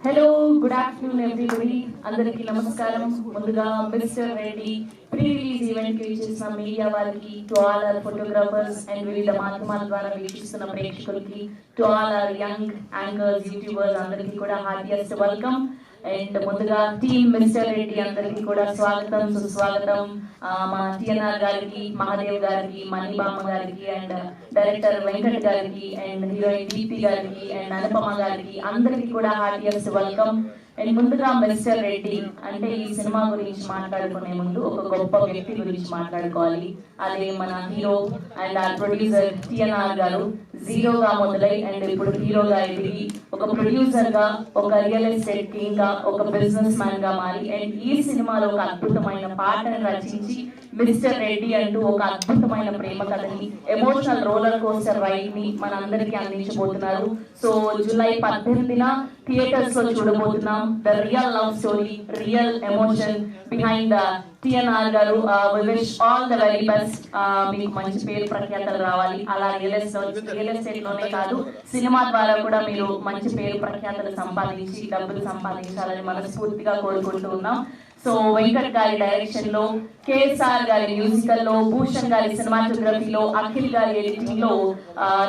Hello good afternoon everybody అందరికీ నమస్కారం. ముందుగా మిస్టర్ రెడ్డి ప్రీ రిలీజ్ ఈవెంట్కి చేసిన మీడియా వారికి to all our photographers and వివిధ మాధ్యమాల ద్వారా వీక్షిస్తున్న ప్రేక్షకులకి to all our young anchors youtubers అందరికీ కూడా హార్టియస్ట్ వెల్కమ్ అండ్ ముందుగా టీమ్ మిస్టర్ రెడ్డి అందరికీ కూడా స్వాగతం సుస్వాగతం. మా టిఎన్ఆర్ గారికి మహాదేవ్ గారికి మణిబామ్మ గారికి అండ్ డైరెక్టర్ వెంకట్ గారికి అండ్ హీరోయిన్ డిపి గారికి అండ్ అనుపమ గారికి అందరికీ కూడా హార్టియస్ట్ వెల్కమ్. అండ్ ముందుగా మిస్టర్ రెడ్డి అంటే ఈ సినిమా గురించి మాట్లాడుకునే ముందు ఒక గొప్ప వ్యక్తి గురించి మాట్లాడుకోవాలి. అదే మన హీరో అండ్ ఆ ప్రొడ్యూసర్ టిఎన్ఆర్ గారు. జీరోగా మొదలై అండ్ ఇప్పుడు హీరోగా ఎదిగి ఒక ప్రొడ్యూసర్గా ఒక రియల్ ఎస్టేట్ కింగ్గా ఒక బిజినెస్ మ్యాన్గా మారి అండ్ ఈ సినిమాలో ఒక అద్భుతమైన పాటను రచించి మిస్టర్ రెడ్డి అంటూ ఒక అద్భుతమైన ప్రేమ కథని ఎమోషనల్ రోలర్ కోస్టర్ రైడ్ని మనందరికీ అందించబోతున్నారు. సో జూలై పద్దెనిమిదిన థియేటర్స్లో చూడబోతున్నాం. The real love story real emotion behind TNR గారు. Wish all the very best మీకు మంచి పేరు ప్రఖ్యాతలు రావాలి. అలా రియల్ ఎస్టేట్ రియల్ ఎస్టేట్లోనే కాదు సినిమా ద్వారా కూడా మీరు మంచి పేరు ప్రఖ్యాతలు సంపాదించి డబ్బులు సంపాదించాలని మనస్ఫూర్తిగా కోరుకుంటూ ఉన్నాం. సో వెంకట్ గారి డైరెక్షన్లో కేఎస్ఆర్ గారి మ్యూజికల్లో భూషణ్ గారి సినిమాటోగ్రఫీలో అఖిల్ గారి ఎడిటింగ్లో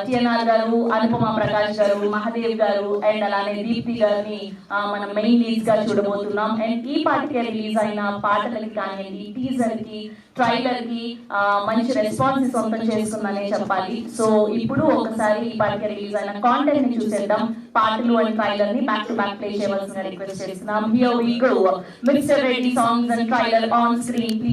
టిఎన్ఆర్ గారు అనుపమ ప్రకాష్ గారు మహాదేవ్ గారు అండ్ అలానే దీప్తి గారిని మనం మెయిన్ లీడ్గా చూడబోతున్నాం. అండ్ ఈ పాటికే రిలీజ్ అయిన పాటలకి కానివ్వండి టీజర్కి ట్రైలర్కి మంచి రెస్పాన్స్ సొంతం చేస్తుందనే చెప్పాలి. సో ఇప్పుడు ఒకసారి ఈ పాటికే రిలీజ్ అయిన కాంటెంట్ని చూసేద్దాం. పాటలు అండ్ ట్రైలర్ని బ్యాక్ టు బ్యాక్ ప్లే చేయవలసిన రిక్వెస్ట్ చేస్తున్నాం. Here we go mister Reddy songs and try on screen, please.